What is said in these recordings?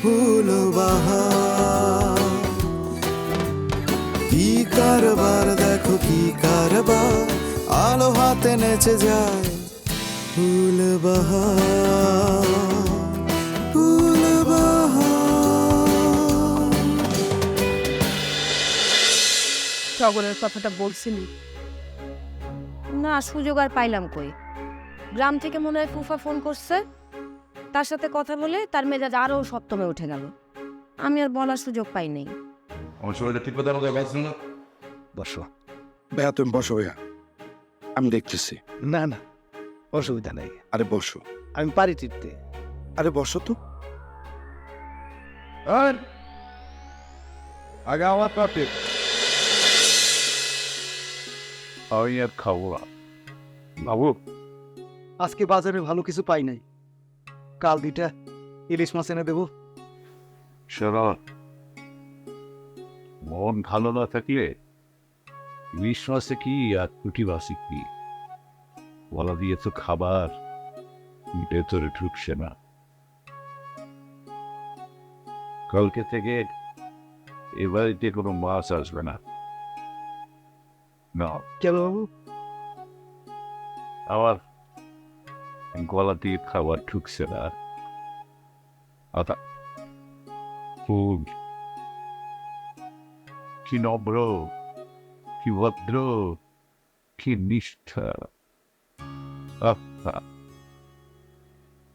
ফুল বাহার কি কারবার দেখো কি কারবার। আলো হাতে নেচে যায় ফুল ফুল বাহার টগরের কথাটা বলছিলি? না সুযোগ আর পাইলাম কই? গ্রাম থেকে মনে হয় ফুফা ফোন করছে। তার সাথে কথা বলে তার মেজাজ আরও সপ্তমে উঠে গেল। আমি আর বলার সুযোগ পাই নাই। আমার শরীরটা ঠিক মতো আমাকে পাইছিল না? বসো। ভাইয়া তুমি বসো ভাইয়া। আমি দেখতেছি। না না অসুবিধা নেই। আরে বসো। আমি পারি টিপতে। আরে বসো তো। আর? আগে আমার পাপে আমি আর খাব না। বাবু আজকে বাজারে ভালো কিছু পাই নাই। কাল দুইটা ইলিশ মাছ এনে দেবো। শোনো মন ভালো না থাকলে বিশ্বাসে কি আর কুটি বাসি কি? বলা দিয়ে তো খাবার ভেতরে ঢুকছে না। কালকে থেকে এ বাড়িতে কোনো মাছ আসবে না। না। কেন বাবু? আমার গলা দিয়ে খাবার ঢুকছে না। আতা খুব কি নম্র কি ভদ্র, কি নিষ্ঠা। আহ।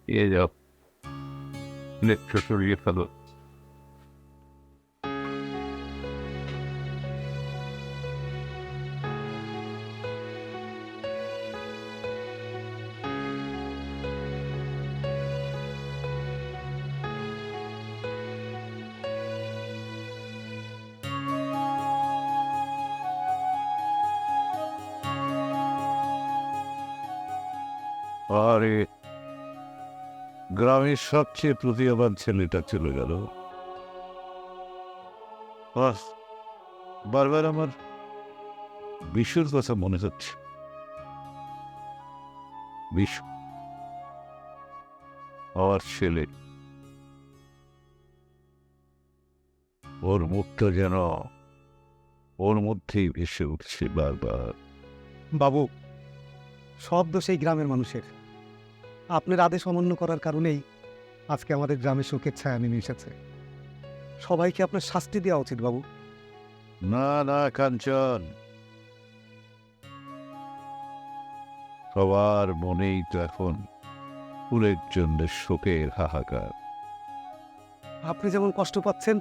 এ যাও নেত্র সরিয়ে ফেলো। আরে, গ্রামের সবচেয়ে প্রতিভাবান ছেলেটা চলে গেল। বারবার আমার বিশুর কথা মনে হচ্ছে। বিশু, আমার ছেলে। ওর মুখটা যেন ওর মধ্যেই ভেসে উঠছে বারবার। বাবু, সব এই গ্রামের মানুষের। আপনার আদেশ অমান্য করার কারণেই আজকে আমাদের গ্রামে শোকের ছায়া নেমে এসেছে। সবাইকে আপনার শাস্তি দেওয়া উচিত বাবু। না না কাঞ্চন। সবার মনেই তো এখন ফুলের জন্য শোকের হাহাকার। আপনি যেমন কষ্ট পাচ্ছেন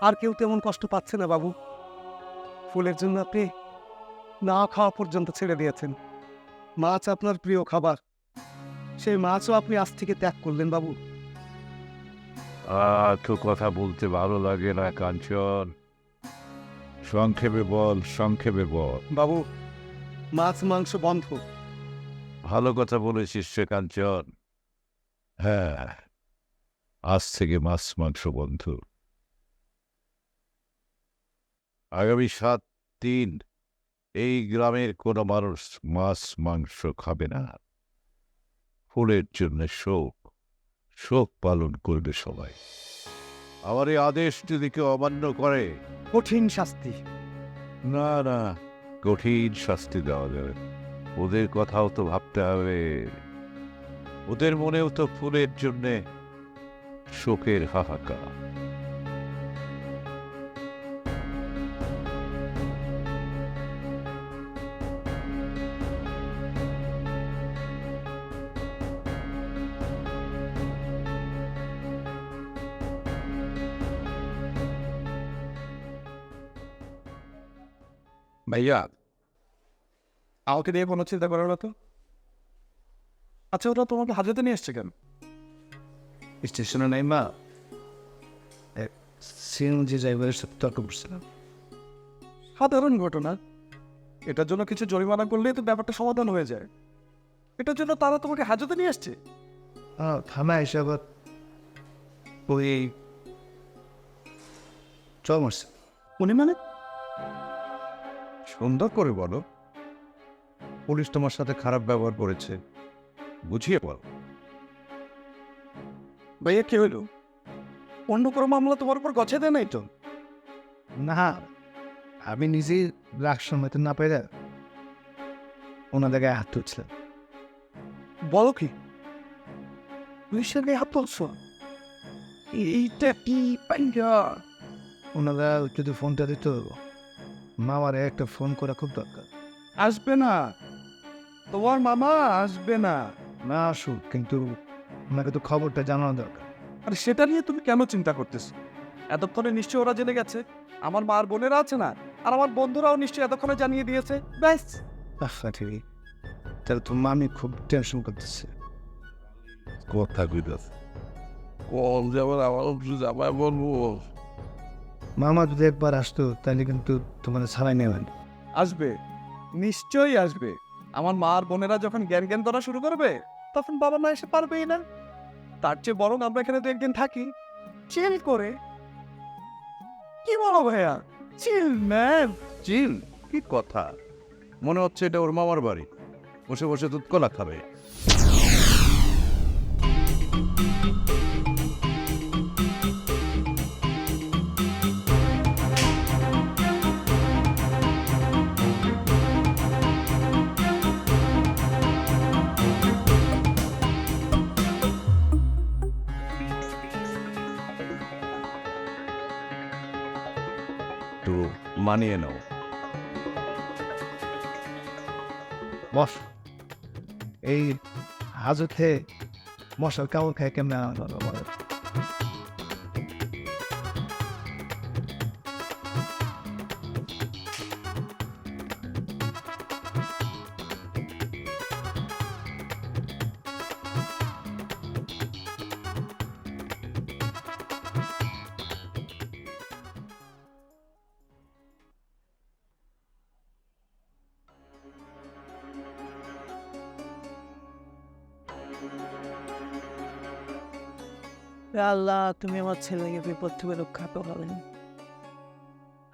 আর কেউ তেমন কষ্ট পাচ্ছে না বাবু। ফুলের জন্য আপনি না খাওয়া পর্যন্ত ছেড়ে দিয়েছেন। মাছ আপনার প্রিয় খাবার। সেই মাছও আপনি আজ থেকে ত্যাগ করলেন বাবু। আর তো কথা বলতে ভালো লাগে না কাঞ্চন। সংক্ষেপে বল সংক্ষেপে বল। বাবু মাছ মাংস বন্ধ। ভালো কথা বলেছিস সে কাঞ্চন। হ্যাঁ আজ থেকে মাছ মাংস বন্ধ। আগামী সাত দিন এই গ্রামের কোনো মানুষ মাছ মাংস খাবে না। ফুলের জন্য শোক শোক পালন করবে সবাই। আমার এই আদেশ যদি কেউ অমান্য করে কঠিন শাস্তি। না না কঠিন শাস্তি দেওয়া যাবে। ওদের কথাও তো ভাবতে হবে। ওদের মনেও তো ফুলের জন্যে শোকের হাহাকার। ভাইয়া আমাকে দিয়ে কোনো চিন্তা করার তো? আচ্ছা ওরা তোমাকে হাজতে নিয়ে এসছে কেন? স্টেশনে নাই মা। সিএনজি ড্রাইভারের সাথে তর্ক করছিলাম। সাধারণ ঘটনা। এটার জন্য কিছু জরিমানা করলেই তো ব্যাপারটা সমাধান হয়ে যায়। এটার জন্য তারা তোমাকে হাজতে নিয়ে আসছে? থানা হিসাবে ওই চল মারছে। উনি মানে? সুন্দর করে বলো। পুলিশ তোমার সাথে খারাপ ব্যবহার করেছে। বুঝিয়ে বল। ভাইয়া কি হইল? অন্য কোনো মামলা তোমার উপর গছে দেয় নাই তো? না আমি নিজেই রাগ সামলাতে না পেরে ওনাদের গায়ে হাত তুলছিলাম। বলো কি? পুলিশের গায়ে হাত তুলছো? এইটা কি পাইয়া? ওনারা যদি ফোনটা দিত মামারে একটা ফোন করা খুব দরকার। আসবে না। তোমার মামা আসবে না। না আসুক কিন্তু ওনাকে তো খবরটা জানানো দরকার। আর সেটা নিয়ে তুমি কেন চিন্তা করতেছো? এতক্ষণে নিশ্চয়ই ওরা জেনে গেছে। আমার মার বোনেরা আছে না? আর আমার বন্ধুরাও নিশ্চয়ই এতক্ষণে জানিয়ে দিয়েছে। ব্যাস। আচ্ছা ঠিক তাহলে তো মামি খুব টেনশন করতেছে। কথা কইতাছে। কল যাবার আমার জামাই বলব? মামা যদি একবার আসতো তাহলে কিন্তু তোমার ছাড়াই নেবেন আসবে। নিশ্চয়ই আসবে। আমার মা আর বোনেরা যখন জ্ঞান জ্ঞান করা শুরু করবে তখন বাবা মা এসে পারবেই না। তার চেয়ে বরং আমরা এখানে তো একদিন থাকি। চিল করে। কি বলো ভাইয়া? Chill ma'am. চিল? কি কথা? মনে হচ্ছে এটা ওর মামার বাড়ি। বসে বসে দুধ কলা খাবে। একটু মানিয়ে নাও। বস এই হাজতে মশার কামড় খায় কেমন আল্লাহ তুমি আমার ছেলেকে বিপদ থেকে রক্ষা করালেন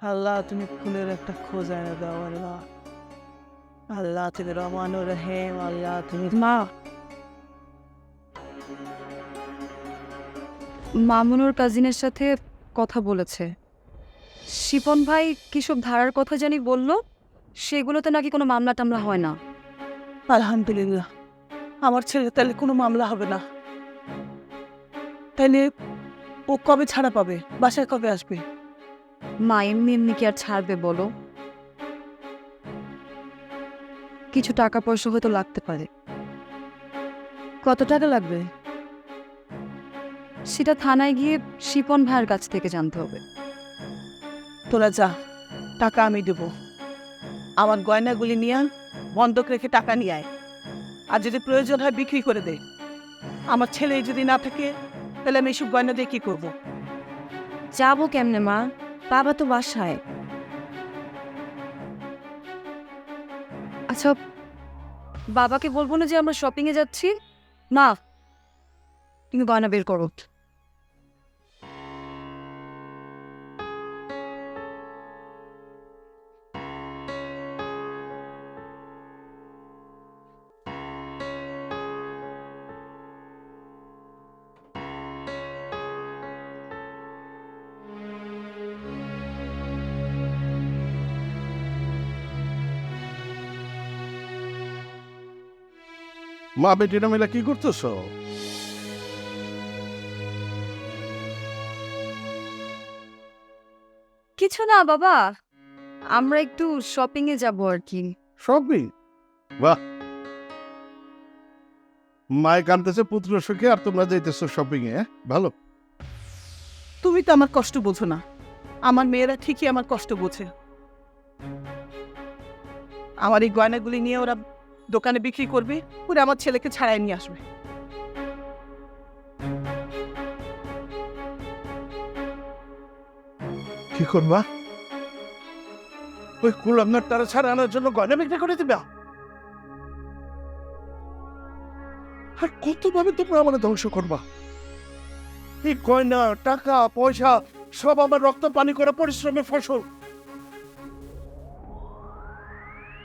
আল্লাহ তুমি ফুলের একটা খোঁজ এনে দাও আল্লাহ। আল্লাহ তুমি রহমানুর রহিম আল্লাহ তুমি মা। মামুনুর কাজিনের সাথে কথা বলেছে। শিপন ভাই কিসব ধারার কথা জানি বলল? সেগুলোতে নাকি কোনো মামলা টামলা হয় না। আলহামদুলিল্লাহ। আমার ছেলে তাহলে কোনো মামলা হবে না। তাইলে ও কবে ছাড়া পাবে? বাসায় কবে আসবে? মা এমনি এমনি কি আর ছাড়বে বলো? কিছু টাকা পয়সা হয়তো লাগতে পারে। কত টাকা লাগবে? সেটা থানায় গিয়ে শিপন ভাইয়ের কাছ থেকে জানতে হবে। তোরা যা টাকা আমি দেবো। আমার গয়নাগুলি নিয়ে বন্ধক রেখে টাকা নিয়ে আয়। আর যদি প্রয়োজন হয় বিক্রি করে দে। আমার ছেলে যদি না থাকে তাহলে আমি এসব গয়না দিয়ে কী করব? যাব কেমনে মা? বাবা তো বাসায়। আচ্ছা বাবাকে বলব না যে আমরা শপিংয়ে এ যাচ্ছি? না। তুমি গয়না বের করো। মা বেটিরা মিলে কি করতেছ? কিছু না বাবা আমরা একটু শপিং এ যাব আর কি। শপিং বাহ! মায় কানতেছে পুত্র সুখে আর তোমরা যাইতেছো শপিং এ ভালো। তুমি তো আমার কষ্ট বোঝো না। আমার মেয়েরা ঠিকই আমার কষ্ট বোঝে। আমার এই গয়নাগুলি নিয়ে ওরা দোকানে বিক্রি করবে, ওরা আমার ছেলেকে ছাড়াই নিয়ে আসবে। কি করবা? ওই কুলাঙ্গার তারা ছাড়া আনার জন্য গয়না বিক্রি করে দিবা? আর কতভাবে তোমরা আমার ধ্বংস করবা? এই গয়না, টাকা, পয়সা, সব আমার রক্ত পানি করা পরিশ্রমের ফসল।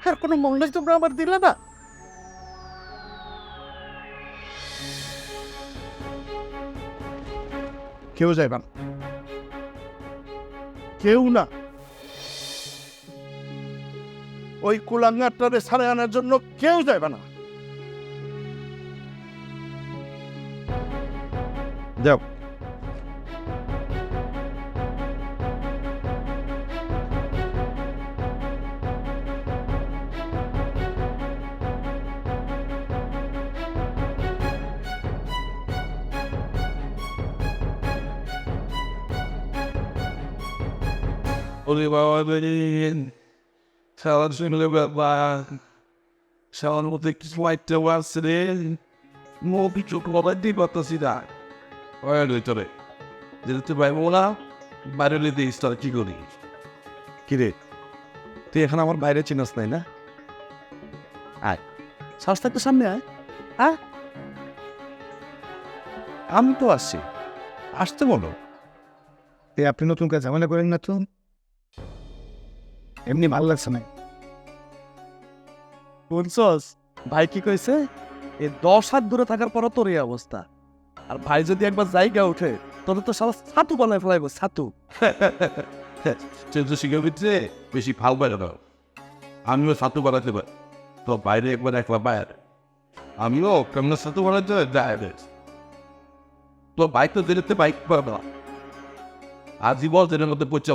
আর কোনো মূল্য তোমরা আমার দিলে না। কেউ যাইবা না। কেউ না। ওই কুলাঙ্গারটারে সারে আনার জন্য কেউ যাবে না। যাও। To us today. More people call it deep at the city. Why do you do it? Did it to my mola? বাইরে দিয়ে স্টার কি করি কিরে তুই এখন আমার বাইরে চিনস নাই না আয় সাহস থাকতে সামনে আয় হ্যাঁ আমি তো আসছি আসতে বলো এ আপনি নতুন কাজ ঝামেলা করেন না তো এমনি ভালো লাগছে না শুনছস? ভাই কি কইছে? এ দশ হাত দূরে থাকার পরও তোর এই অবস্থা। আর ভাই যদি একবার জায়গা উঠে তবে তো সারা ছাতু বানায় ফেলাইব ছাতু। চেঞ্জ শিখে দিচ্ছে বেশি ভালো বাইরে দাও। আমিও ছাতু বানাতে পারি। তো বাইরে একবার একলা বাইরে। আমিও কেমন ছাতু বানাতে ডায়াবেটিস তো বাইক তো দিলে বাইক পাবে না। আজীবন দিনের মধ্যে পড়ছে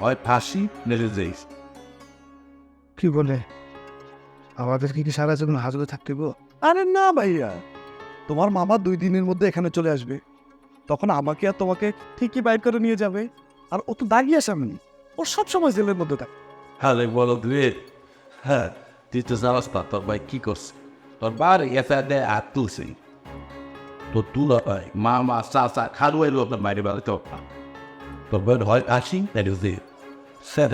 হয় ফাঁসি নেড়ে যাইস কি বলে? আমাদের কি কি সারা জীবন হাজতে থাকতে আরে না ভাইয়া। তোমার মামা দুই দিনের মধ্যে এখানে চলে আসবে। তখন আমাকে আর তোমাকে ঠিকই বাইর করে নিয়ে যাবে। আর ও তো দাঁড়িয়ে সামনে ও সবসময় জেলের মধ্যে থাকে। হ্যাঁ বলো দুয়ে হ্যাঁ তুই তো জানাস না তোর ভাই কি করছে? তোর বাড়ি এসে দেয় আর তুলছি। তো তুলা ভাই মামা চাচা খারুয়াই লোক মারি বেলা বোন হয় আসি নেড়ে দিয়ে স্যার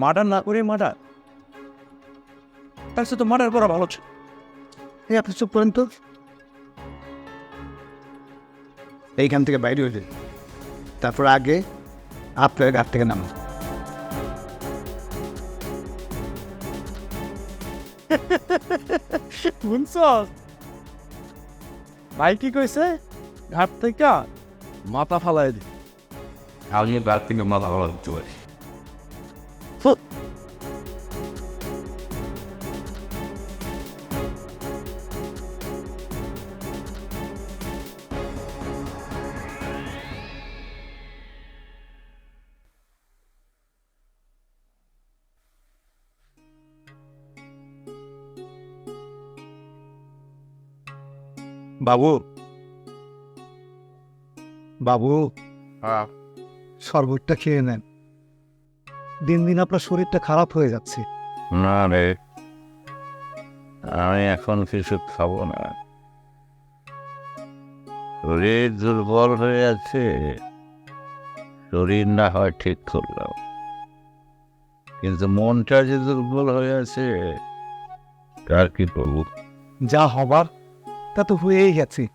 মার্ডার না করে মার্ডার তার সাথে তো মার্ডার করা ভালো ছিল এই আপনি চুপ করেন তো এইখান থেকে বাইরে হয়ে যান তারপর আগে আপনার ঘাট থেকে নামুন শুনছস ভাই কি কইছে? ঘাট থেকে মাথা ফালাই দি। আমি ব্যাগ থেকে মাথা ফালাই দিতে পারি। বাবু। বাবু। হ্যাঁ। শরবতটা খেয়ে নেন। দিন দিন আপনার শরীরটা খারাপ হয়ে যাচ্ছে। না রে। আমি এখন কিছু খাব না। শরীর দুর্বল হয়ে আছে। শরীর না হয় ঠিক করলাম। কিন্তু মনটা যে দুর্বল হয়ে আছে তার কি করব? যা হবার তা তো হয়েই গেছে।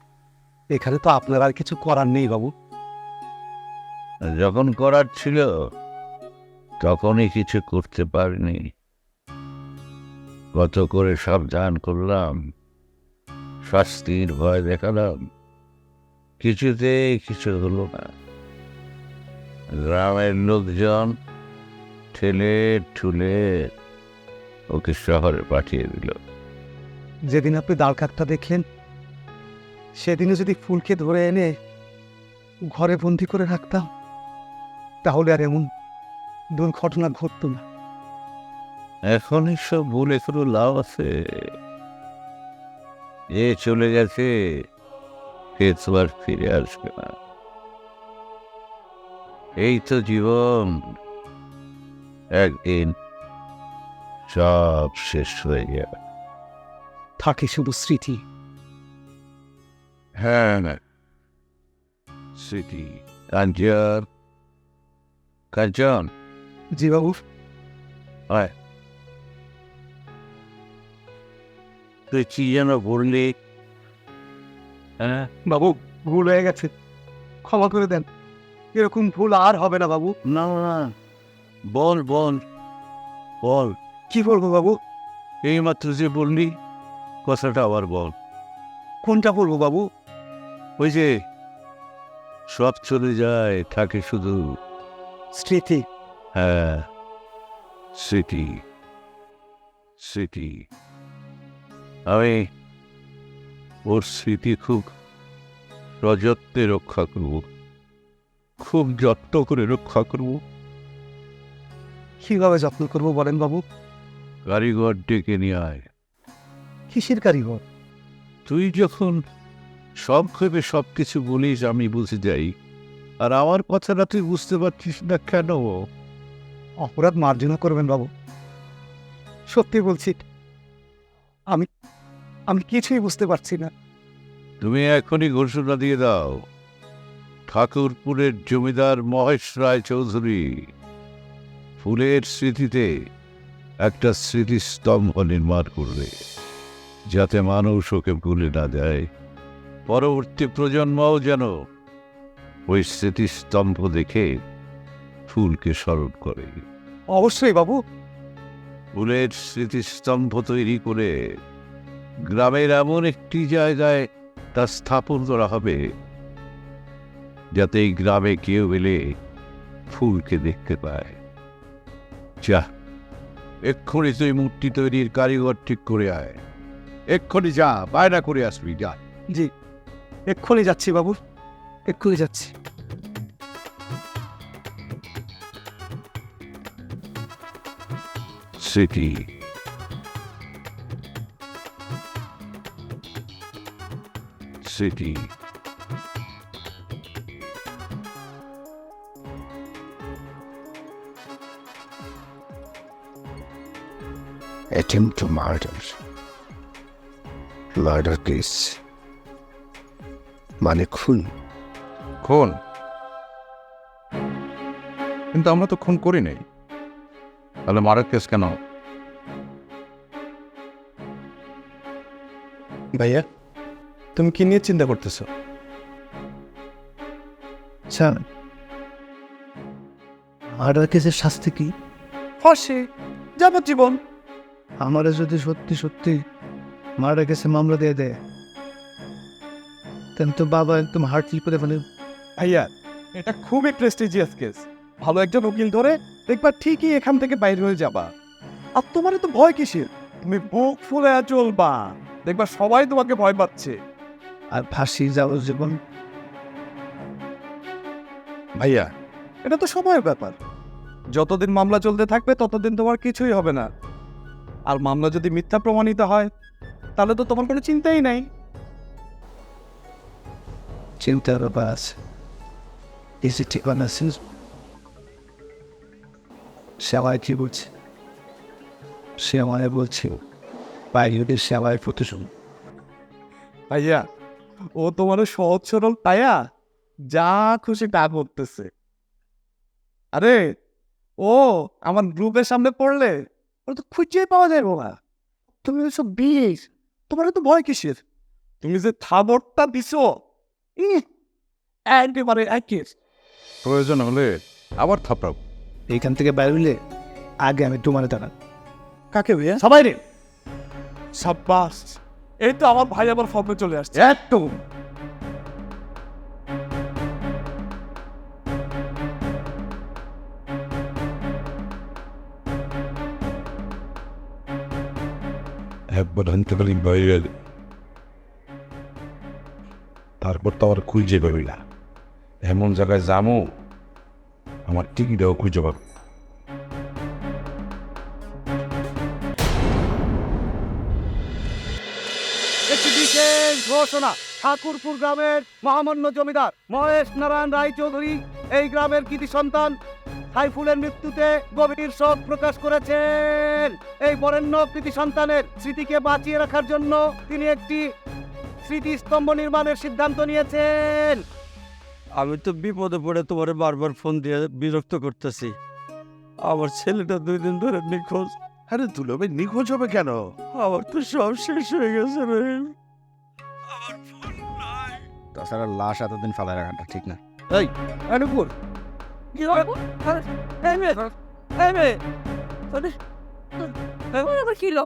এখানে তো আপনার আর কিছু করার নেই বাবু। যখন করার ছিল তখনই কিছু করতে পারিনি। কত করে সাবধান করলাম শাস্তির ভয় দেখালাম কিছুতেই কিছু হলো না। গ্রামের লোকজন ঠেলে ঠুলে ওকে শহরে পাঠিয়ে দিল। যেদিন আপনি দাঁড় কাঠটা দেখলেন সেদিনে যদি ফুলকে ধরে এনে ঘরে বন্দি করে রাখতাম তাহলে আর এমন দুর্ঘটনা ঘটতো না। এখন সব বলে কোনো লাভ আছে। এ চলে গেছে সে তো আর ফিরে আসবে না। এই তো জীবন একদিন সব শেষ হয়ে যাবে। থাকে শুধু স্মৃতি। হ্যাঁ না স্মৃতি কাঞ্চন কাঞ্চন জি বাবু। হয় তুই কি যেন বললি? হ্যাঁ? বাবু ভুল হয়ে গেছে। ক্ষমা করে দেন। এরকম ভুল আর হবে না বাবু। না না। বল বল। বল। কি বলব বাবু? এইমাত্র যে বললি কথাটা আবার বল। কোনটা বলব বাবু? ওই যে সব চলে যায় থাকে শুধু। স্মৃতি। হ্যাঁ স্মৃতি স্মৃতি। আমি ওর স্মৃতি খুব সযত্নে রক্ষা করব। খুব যত্ন করে রক্ষা করব। কীভাবে যত্ন করব বলেন বাবু? কারিগর ডেকে নিয়ে আয়। কিসের কারিগর? তুই যখন সব ভেবে সব কিছু বলিস আমি বুঝে যাই। আর আমার কথাটা তুই বুঝতে পারছিস না কেন? অপরাধ মার্জনা করবেন বাবু। সত্যি বলছি আমি আমি কিছুই বুঝতে পারছি না। তুমি এখনই ঘোষণা দিয়ে দাও ঠাকুরপুরের জমিদার মহেশ রায় চৌধুরী ফুলের স্মৃতিতে একটা স্মৃতিস্তম্ভ নির্মাণ করবে যাতে মানুষ ওকে ভুলে না যায়। পরবর্তী প্রজন্মও যেন ওই স্মৃতিস্তম্ভ দেখে ফুলকে স্মরণ করে। অবশ্যই বাবু। ফুলের স্মৃতিস্তম্ভ তৈরি করে গ্রামের এমন একটি জায়গায় তা স্থাপন করা হবে যাতে এই গ্রামে কেউ এলে ফুলকে দেখতে পায়। যা এক্ষুনি তুই মূর্তি তৈরির কারিগর ঠিক করে আয়। এক্ষুনি যা বায়না করে আসবি যা। জি। এক্ষুনি যাচ্ছি বাবু এক্ষুনি যাচ্ছি স্মৃতি স্মৃতি attempt to murder murder case মানে খুন। খুন? কিন্তু আমরা তো খুন করি নাই। তাহলে মারার কেস কেন? ভাইয়া তুমি কি নিয়ে চিন্তা করতেছো? স্যার। মার্ডার কেসের শাস্তি কি? ফাঁসি যাবজ্জীবন। আমারা যদি সত্যি সত্যি মার্ডার কেসে মামলা দিয়ে দেয় তাহলে তো বাবা একদম হার্ট ফিল করে ফেলে ভাইয়া এটা খুবই প্রেস্টিজিয়াস কেস ভালো একজন উকিল ধরে দেখবা ঠিকই এখান থেকে বাইরে হয়ে যাবা। আর তোমার তো ভয় কিসের? তুমি বুক ফুলে চলবা দেখবা সবাই তোমাকে ভয় পাচ্ছে। আর ফাঁসি যাও জীবন। ভাইয়া এটা তো সময়ের ব্যাপার। যতদিন মামলা চলতে থাকবে ততদিন তোমার কিছুই হবে না। আর মামলা যদি মিথ্যা প্রমাণিত হয় তাহলে তো তোমার কোনো চিন্তাই নাই। চিন্তার ব্যাপার আছে এসে ঠিকানা শেষ সে আমায় কি বলছে সে বলছে বাইরে সে আমায় প্রতিশোধ ভাইয়া, ও তোমার সহজ সরল তাইয়া যা খুশি তা করতেছে আরে, ও আমার গ্রুপের সামনে পড়লে ওরা তো খুঁজেই পাওয়া যায় না তুমি সব বিষ তোমার তো ভয় কিসের? তুমি যে থাবরটা দিছো একেবারে একের প্রয়োজন হলে আবার থাপড়াও। এইখান থেকে বাইরে হইলে আগে আমি তোমার দাঁড়ান। কাকে ভাইয়া? সবাই রে। সাব্বাস এই তো আমার ভাই আবার ফর্মে চলে আসছে। একদম। একবার আনতে পারি বাইরে তারপর তো আবার খুঁজে পাবি না এমন জায়গায় যাব আমার টিকিটাও খুঁজে পাবো। একটি বিশেষ ঘোষণা, ঠাকুরপুর গ্রামের মহামান্য জমিদার মহেশ নারায়ণ রায় চৌধুরী এই গ্রামের কৃতি সন্তান সাইফুলের মৃত্যুতে গভীর শোক প্রকাশ করেছেন। এই বরেণ্য কৃতি সন্তানের স্মৃতিকে বাঁচিয়ে রাখার জন্য তিনি একটি স্মৃতিস্তম্ভ নির্মাণের সিদ্ধান্ত নিয়েছেন। আমি তো বিপদে পড়ে তোমারে বারবার ফোন দিয়ে বিরক্ত করতেছি। আমার ছেলেটা দুই দিন ধরে নিখোঁজ। আরে দুলবে নিখোঁজ হবে কেন? আমার তো সব শেষ হয়ে গেছে রে। আমার ফোন নাই। তাছাড়া লাশ এতদিন ফেলায় রাখাটা ঠিক না? এই অনুপুর কি হলো? এই মেয়ে, এই মেয়ে, তোদের- তোদের কি হলো?